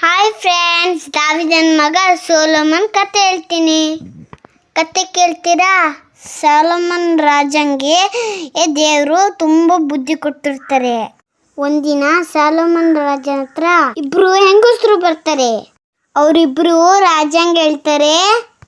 Hi friends ದಾವಿದನ್ ಮಗ Solomon ಕತೆ ಹೇಳ್ತೀನಿ. ಕತೆ ಕೇಳ್ತೀರಾ? ಸೋಲೋಮನ್ ರಾಜಂಗೆ ದೇವರು ತುಂಬ ಬುದ್ಧಿ ಕೊಟ್ಟಿರ್ತಾರೆ. ಒಂದಿನ ಸಾಲೋಮನ್ ರಾಜನ ಹತ್ರ ಇಬ್ರು ಹೆಂಗಸರು ಬರ್ತಾರೆ. ಅವರಿಬ್ರು ರಾಜಂಗೆ ಹೇಳ್ತಾರೆ,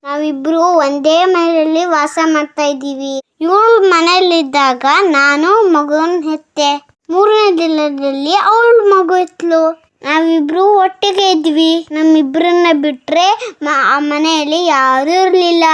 ನಾವಿಬ್ರು ಒಂದೇ ಮನೆಯಲ್ಲಿ ವಾಸ ಮಾಡ್ತಾ ಇದ್ದೀವಿ. ಇವಳು ಮನೆಯಲ್ಲಿದ್ದಾಗ ನಾನು ಮಗುವನ್ ಹೆತ್ತೆ. ಮೂರನೇ ದಿನದಲ್ಲಿ ಅವಳು ಮಗು ಎತ್ಲು ನಾವಿಬ್ರು ಒಟ್ಟಿಗೆ ಇದ್ವಿ. ನಮ್ಮಿಬ್ರನ್ನ ಬಿಟ್ರೆ ಮ- ಆ ಮನೆಯಲ್ಲಿ ಯಾರೂ ಇರಲಿಲ್ಲ.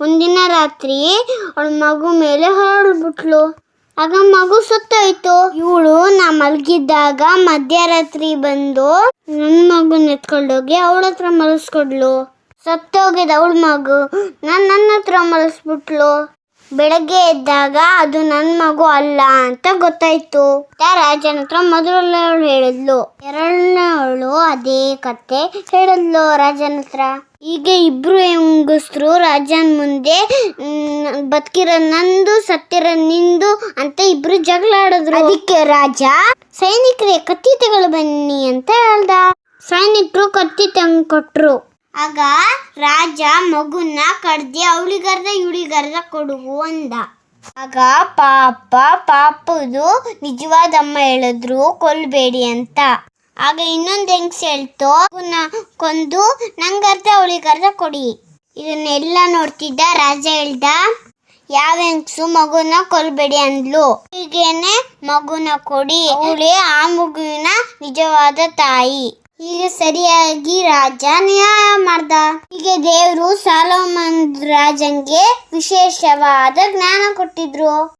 ಒಂದಿನ ರಾತ್ರಿ ಅವಳ ಮಗು ಮೇಲೆ ಹೊರಡ್ಬಿಟ್ಲು ಆಗ ಮಗು ಸುತ್ತೋಯ್ತು. ಇವಳು ನಾ ಮಲಗಿದ್ದಾಗ ಮಧ್ಯರಾತ್ರಿ ಬಂದು ನನ್ನ ಮಗುನ ಎತ್ಕೊಂಡೋಗಿ ಅವಳ ಹತ್ರ ಮಲಸ್ಕೊಡ್ಲು. ಸತ್ತೋಗಿದ ಅವಳ ಮಗು ನಾನು ನನ್ನ ಹತ್ರ ಮಲಸ್ಬಿಟ್ಲು. ಬೆಳಗ್ಗೆ ಎದ್ದಾಗ ಅದು ನನ್ನ ಮಗು ಅಲ್ಲ ಅಂತ ಗೊತ್ತಾಯ್ತು. ರಾಜನ ಹತ್ರ ಮೊದಲನೇ ಅವಳು ಹೇಳಿದ್ಲು. ಎರಡನೇವಳು ಅದೇ ಕತೆ ಹೇಳಿದ್ಲು ರಾಜನ ಹತ್ರ. ಹೀಗೆ ಇಬ್ರು ಹೆಂಗಸ್ರು ರಾಜನ್ ಮುಂದೆ ಬದುಕಿರ ನಂದು ಸತ್ತಿರ ನಿಂದು ಅಂತ ಇಬ್ರು ಜಗಳ ಆಡಿದ್ರು. ಅದಕ್ಕೆ ರಾಜ ಸೈನಿಕರೇ ಕತ್ತಿ ತಗೊಳ್ಳಿ ಬನ್ನಿ ಅಂತ ಹೇಳ್ದ. ಸೈನಿಕರು ಕತ್ತಿ ತಂದು ಕೊಟ್ರು. ಆಗ ಮಗುನ ಕಡ್ದಿ ಅವಳಿಗರ್ದ ಇವಳಿಗರ್ಧ ಕೊಡು ಅಂದ. ಆಗ ಪಾಪ, ಪಾಪದು ನಿಜವಾದ ಅಮ್ಮ ಹೇಳಿದ್ರು, ಕೊಲ್ಬೇಡಿ ಅಂತ. ಆಗ ಇನ್ನೊಂದು ಹೆಂಗ್ಸ್ ಹೇಳ್ತು, ಮಗುನ ಕೊಂದು ನಂಗರ್ಧ ಅವಳಿಗರ್ಧ ಕೊಡಿ. ಇದನ್ನೆಲ್ಲ ನೋಡ್ತಿದ್ದ ರಾಜ ಹೇಳ್ದ, ಯಾವ ಹೆಂಗ್ಸು ಮಗುನ ಕೊಲ್ಬೇಡಿ ಅಂದ್ಲು. ಹೀಗೇನೆ ಮಗುನ ಕೊಡಿ. ಅವಳಿ ಆ ಮಗುವಿನ ನಿಜವಾದ ತಾಯಿ. ಹೀಗೆ ಸರಿಯಾಗಿ ರಾಜ ನ್ಯಾಯ ಮಾಡ್ದ. ಹೀಗೆ ದೇವರು ಸಾಲೋಮನ್ ರಾಜಂಗೆ ವಿಶೇಷವಾದ ಜ್ಞಾನ ಕೊಟ್ಟಿದ್ರು.